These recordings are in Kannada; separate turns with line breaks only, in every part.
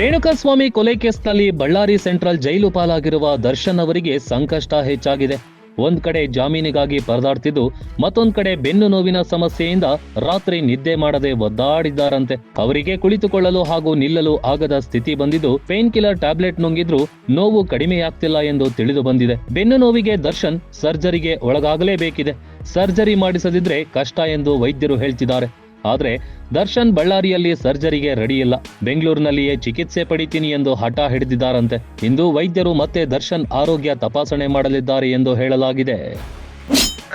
ರೇಣುಕಾಸ್ವಾಮಿ ಕೊಲೆ ಕೇಸ್ನಲ್ಲಿ ಬಳ್ಳಾರಿ ಸೆಂಟ್ರಲ್ ಜೈಲು ಪಾಲಾಗಿರುವ ದರ್ಶನ್ ಅವರಿಗೆ ಸಂಕಷ್ಟ ಹೆಚ್ಚಾಗಿದೆ. ಒಂದ್ ಕಡೆ ಜಾಮೀನಿಗಾಗಿ ಪರದಾಡ್ತಿದ್ದು, ಮತ್ತೊಂದ್ ಕಡೆ ಬೆನ್ನು ನೋವಿನ ಸಮಸ್ಯೆಯಿಂದ ರಾತ್ರಿ ನಿದ್ದೆ ಮಾಡದೆ ಒದ್ದಾಡಿದ್ದಾರಂತೆ. ಅವರಿಗೆ ಕುಳಿತುಕೊಳ್ಳಲು ಹಾಗೂ ನಿಲ್ಲಲು ಆಗದ ಸ್ಥಿತಿ ಬಂದಿದ್ದು, ಪೇನ್ ಕಿಲ್ಲರ್ ಟ್ಯಾಬ್ಲೆಟ್ ನುಂಗಿದ್ರೂ ನೋವು ಕಡಿಮೆಯಾಗ್ತಿಲ್ಲ ಎಂದು ತಿಳಿದು ಬಂದಿದೆ. ಬೆನ್ನು ನೋವಿಗೆ ದರ್ಶನ್ ಸರ್ಜರಿಗೆ ಒಳಗಾಗಲೇಬೇಕಿದೆ. ಸರ್ಜರಿ ಮಾಡಿಸದಿದ್ರೆ ಕಷ್ಟ ಎಂದು ವೈದ್ಯರು ಹೇಳ್ತಿದ್ದಾರೆ. ಆದ್ರೆ ದರ್ಶನ್ ಬಳ್ಳಾರಿಯಲ್ಲಿ ಸರ್ಜರಿಗೆ ರೆಡಿ ಇಲ್ಲ. ಬೆಂಗಳೂರಿನಲ್ಲಿಯೇ ಚಿಕಿತ್ಸೆ ಪಡಿತೀನಿ ಎಂದು ಹಠ ಹಿಡಿದಿದ್ದಾರಂತೆ. ಇಂದು ವೈದ್ಯರು ಮತ್ತೆ ದರ್ಶನ್ ಆರೋಗ್ಯ ತಪಾಸಣೆ ಮಾಡಲಿದ್ದಾರೆ ಎಂದು ಹೇಳಲಾಗಿದೆ.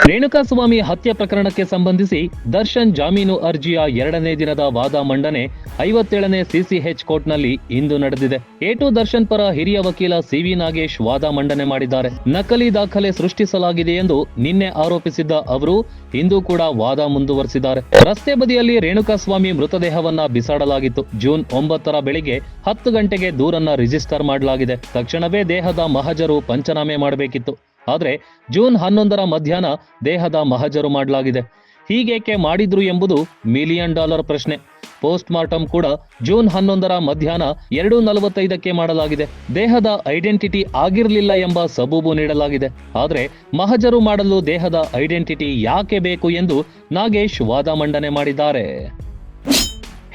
ರೇಣುಕಾಸ್ವಾಮಿ ಹತ್ಯೆ ಪ್ರಕರಣಕ್ಕೆ ಸಂಬಂಧಿಸಿ ದರ್ಶನ್ ಜಾಮೀನು ಅರ್ಜಿಯ ಎರಡನೇ ದಿನದ ವಾದ ಮಂಡನೆ ಐವತ್ತೇಳನೇ ಸಿಸಿಎಚ್ ಕೋರ್ಟ್ನಲ್ಲಿ ಇಂದು ನಡೆದಿದೆ. ಏಟು ದರ್ಶನ್ ಪರ ಹಿರಿಯ ವಕೀಲ ಸಿವಿ ನಾಗೇಶ್ ವಾದ ಮಂಡನೆ ಮಾಡಿದ್ದಾರೆ. ನಕಲಿ ದಾಖಲೆ ಸೃಷ್ಟಿಸಲಾಗಿದೆ ಎಂದು ನಿನ್ನೆ ಆರೋಪಿಸಿದ್ದ ಅವರು ಇಂದು ಕೂಡ ವಾದ ಮುಂದುವರೆಸಿದ್ದಾರೆ. ರಸ್ತೆ ಬದಿಯಲ್ಲಿ ರೇಣುಕಾಸ್ವಾಮಿ ಮೃತದೇಹವನ್ನ ಬಿಸಾಡಲಾಗಿತ್ತು. ಜೂನ್ ಒಂಬತ್ತರ ಬೆಳಿಗ್ಗೆ ಹತ್ತು ಗಂಟೆಗೆ ದೂರನ್ನ ರಿಜಿಸ್ಟರ್ ಮಾಡಲಾಗಿದೆ. ತಕ್ಷಣವೇ ದೇಹದ ಮಹಜರು ಪಂಚನಾಮೆ ಮಾಡಬೇಕಿತ್ತು. ಆದ್ರೆ ಜೂನ್ ಹನ್ನೊಂದರ ಮಧ್ಯಾಹ್ನ ದೇಹದ ಮಹಜರು ಮಾಡಲಾಗಿದೆ. ಹೀಗೇಕೆ ಮಾಡಿದ್ರು ಎಂಬುದು ಮಿಲಿಯನ್ ಡಾಲರ್ ಪ್ರಶ್ನೆ. ಪೋಸ್ಟ್ ಮಾರ್ಟಮ್ ಕೂಡ ಜೂನ್ ಹನ್ನೊಂದರ ಮಧ್ಯಾಹ್ನ ಎರಡು ನಲವತ್ತೈದಕ್ಕೆ ಮಾಡಲಾಗಿದೆ. ದೇಹದ ಐಡೆಂಟಿಟಿ ಆಗಿರಲಿಲ್ಲ ಎಂಬ ಸಬೂಬು ನೀಡಲಾಗಿದೆ. ಆದರೆ ಮಹಜರು ಮಾಡಲು ದೇಹದ ಐಡೆಂಟಿಟಿ ಯಾಕೆ ಬೇಕು ಎಂದು ನಾಗೇಶ್ ವಾದ ಮಂಡನೆ ಮಾಡಿದ್ದಾರೆ.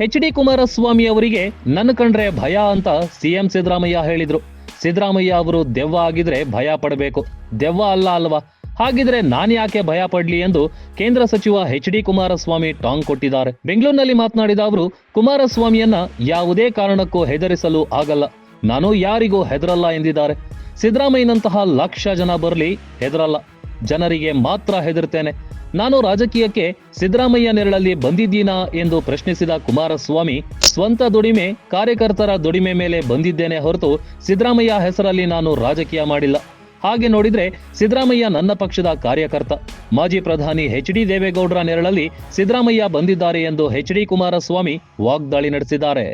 ಎಚ್ ಡಿ ಕುಮಾರಸ್ವಾಮಿ ಅವರಿಗೆ ನನ್ನ ಕಂಡ್ರೆ ಭಯ ಅಂತ ಸಿಎಂ ಸಿದ್ದರಾಮಯ್ಯ ಹೇಳಿದ್ರು. ಸಿದ್ದರಾಮಯ್ಯ ಅವರು ದೆವ್ವ ಆಗಿದ್ರೆ ಭಯ ಪಡಬೇಕು. ದೆವ್ವ ಅಲ್ಲ ಅಲ್ವಾ? ಹಾಗಿದ್ರೆ ನಾನು ಯಾಕೆ ಭಯ ಪಡ್ಲಿ ಎಂದು ಕೇಂದ್ರ ಸಚಿವ ಎಚ್ ಡಿ ಕುಮಾರಸ್ವಾಮಿ ಟಾಂಗ್ ಕೊಟ್ಟಿದ್ದಾರೆ. ಬೆಂಗಳೂರಿನಲ್ಲಿ ಮಾತನಾಡಿದ ಅವರು, ಕುಮಾರಸ್ವಾಮಿಯನ್ನ ಯಾವುದೇ ಕಾರಣಕ್ಕೂ ಹೆದರಿಸಲು ಆಗಲ್ಲ. ನಾನು ಯಾರಿಗೂ ಹೆದರಲ್ಲ ಎಂದಿದ್ದಾರೆ. ಸಿದ್ದರಾಮಯ್ಯನಂತಹ ಲಕ್ಷ ಜನ ಬರಲಿ ಹೆದರಲ್ಲ. ಜನರಿಗೆ ಮಾತ್ರ ಹೆದರ್ತೇನೆ. ನಾನು ರಾಜಕೀಯಕ್ಕೆ ಸಿದ್ದರಾಮಯ್ಯ ನೆರಳಲ್ಲಿ ಬಂದಿದ್ದೀನಾ ಎಂದು ಪ್ರಶ್ನಿಸಿದ ಕುಮಾರಸ್ವಾಮಿ, ಸ್ವಂತ ದುಡಿಮೆ, ಕಾರ್ಯಕರ್ತರ ದುಡಿಮೆ ಮೇಲೆ ಬಂದಿದ್ದೇನೆ ಹೊರತು ಸಿದ್ದರಾಮಯ್ಯ ಹೆಸರಲ್ಲಿ ನಾನು ರಾಜಕೀಯ ಮಾಡಿಲ್ಲ. ಹಾಗೆ ನೋಡಿದ್ರೆ ಸಿದ್ದರಾಮಯ್ಯ ನನ್ನ ಪಕ್ಷದ ಕಾರ್ಯಕರ್ತ. ಮಾಜಿ ಪ್ರಧಾನಿ ಎಚ್ ಡಿ ದೇವೇಗೌಡರ ನೆರಳಲ್ಲಿ ಸಿದ್ದರಾಮಯ್ಯ ಬಂದಿದ್ದಾರೆ ಎಂದು ಎಚ್ ಡಿ ಕುಮಾರಸ್ವಾಮಿ ವಾಗ್ದಾಳಿ ನಡೆಸಿದ್ದಾರೆ.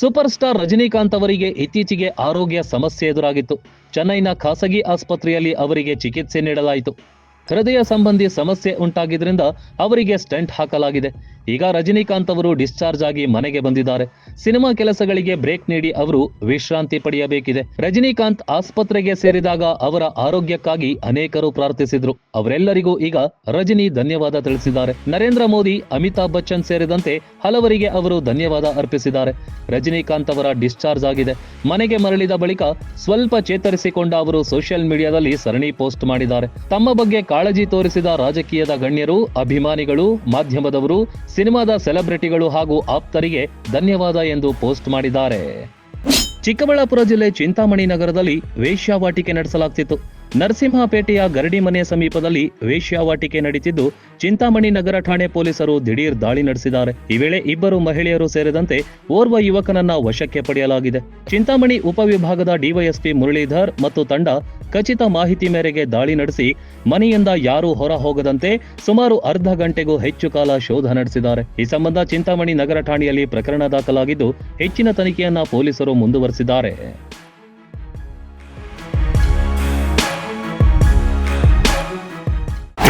ಸೂಪರ್ ಸ್ಟಾರ್ ರಜನಿಕಾಂತ್ ಅವರಿಗೆ ಇತ್ತೀಚೆಗೆ ಆರೋಗ್ಯ ಸಮಸ್ಯೆ ಎದುರಾಗಿತ್ತು. ಚೆನ್ನೈನ ಖಾಸಗಿ ಆಸ್ಪತ್ರೆಯಲ್ಲಿ ಅವರಿಗೆ ಚಿಕಿತ್ಸೆ ನೀಡಲಾಯಿತು. ಹೃದಯ ಸಂಬಂಧಿ ಸಮಸ್ಯೆ ಉಂಟಾಗಿದ್ದರಿಂದ ಅವರಿಗೆ ಸ್ಟೆಂಟ್ ಹಾಕಲಾಗಿದೆ. ಈಗ ರಜನಿಕಾಂತ್ ಅವರು ಡಿಸ್ಚಾರ್ಜ್ ಆಗಿ ಮನೆಗೆ ಬಂದಿದ್ದಾರೆ. ಸಿನಿಮಾ ಕೆಲಸಗಳಿಗೆ ಬ್ರೇಕ್ ನೀಡಿ ಅವರು ವಿಶ್ರಾಂತಿ ಪಡೆಯಬೇಕಿದೆ. ರಜನಿಕಾಂತ್ ಆಸ್ಪತ್ರೆಗೆ ಸೇರಿದಾಗ ಅವರ ಆರೋಗ್ಯಕ್ಕಾಗಿ ಅನೇಕರು ಪ್ರಾರ್ಥಿಸಿದ್ರು. ಅವರೆಲ್ಲರಿಗೂ ಈಗ ರಜನಿ ಧನ್ಯವಾದ ತಿಳಿಸಿದ್ದಾರೆ. ನರೇಂದ್ರ ಮೋದಿ, ಅಮಿತಾಬ್ ಬಚ್ಚನ್ ಸೇರಿದಂತೆ ಹಲವರಿಗೆ ಅವರು ಧನ್ಯವಾದ ಅರ್ಪಿಸಿದ್ದಾರೆ. ರಜನಿಕಾಂತ್ ಅವರ ಡಿಸ್ಚಾರ್ಜ್ ಆಗಿದೆ. ಮನೆಗೆ ಮರಳಿದ ಬಳಿಕ ಸ್ವಲ್ಪ ಚೇತರಿಸಿಕೊಂಡ ಅವರು ಸೋಷಿಯಲ್ ಮೀಡಿಯಾದಲ್ಲಿ ಸರಣಿ ಪೋಸ್ಟ್ ಮಾಡಿದ್ದಾರೆ. ತಮ್ಮ ಬಗ್ಗೆ ಕಾಳಜಿ ತೋರಿಸಿದ ರಾಜಕೀಯದ ಗಣ್ಯರು, ಅಭಿಮಾನಿಗಳು, ಮಾಧ್ಯಮದವರು, ಸಿನಿಮಾದ ಸೆಲೆಬ್ರಿಟಿಗಳು ಹಾಗೂ ಆಪ್ತರಿಗೆ ಧನ್ಯವಾದ ಎಂದು ಪೋಸ್ಟ್ ಮಾಡಿದ್ದಾರೆ. ಚಿಕ್ಕಬಳ್ಳಾಪುರ ಜಿಲ್ಲೆ ಚಿಂತಾಮಣಿ ನಗರದಲ್ಲಿ ವೇಶ್ಯಾವಾಟಿಕೆ ನಡೆಸಲಾಗ್ತಿತ್ತು. ನರಸಿಂಹಪೇಟೆಯ ಗರಡಿ ಮನೆ ಸಮೀಪದಲ್ಲಿ ವೇಶ್ಯಾವಾಟಿಕೆ ನಡೆಸಿದ್ದು ಚಿಂತಾಮಣಿ ನಗರ ಠಾಣೆ ಪೊಲೀಸರು ದಿಢೀರ್ ದಾಳಿ ನಡೆಸಿದ್ದಾರೆ. ಈ ವೇಳೆ ಇಬ್ಬರು ಮಹಿಳೆಯರು ಸೇರಿದಂತೆ ಓರ್ವ ಯುವಕನನ್ನ ವಶಕ್ಕೆ ಪಡೆಯಲಾಗಿದೆ. ಚಿಂತಾಮಣಿ ಉಪವಿಭಾಗದ ಡಿವೈಎಸ್ಪಿ ಮುರಳೀಧರ್ ಮತ್ತು ತಂಡ ಖಚಿತ ಮಾಹಿತಿ ಮೇರೆಗೆ ದಾಳಿ ನಡೆಸಿ ಮನೆಯಿಂದ ಯಾರೂ ಹೊರ ಹೋಗದಂತೆ ಸುಮಾರು ಅರ್ಧ ಗಂಟೆಗೂ ಹೆಚ್ಚು ಕಾಲ ಶೋಧ ನಡೆಸಿದ್ದಾರೆ. ಈ ಸಂಬಂಧ ಚಿಂತಾಮಣಿ ನಗರ ಠಾಣೆಯಲ್ಲಿ ಪ್ರಕರಣ ದಾಖಲಾಗಿದ್ದು ಹೆಚ್ಚಿನ ತನಿಖೆಯನ್ನ ಪೊಲೀಸರು ಮುಂದುವರೆಸಿದ್ದಾರೆ.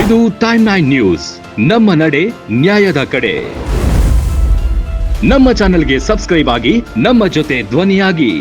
ಇದು ಟೈಮ್ ನೈನ್ ನ್ಯೂಸ್ ನಮ್ಮ ನಡೆ ನ್ಯಾಯದ ಕಡೆ. ನಮ್ಮ ಚಾನೆಲ್ಗೆ ಸಬ್ಸ್ಕ್ರೈಬ್ ಆಗಿ, ನಮ್ಮ ಜೊತೆ ಧ್ವನಿಯಾಗಿ.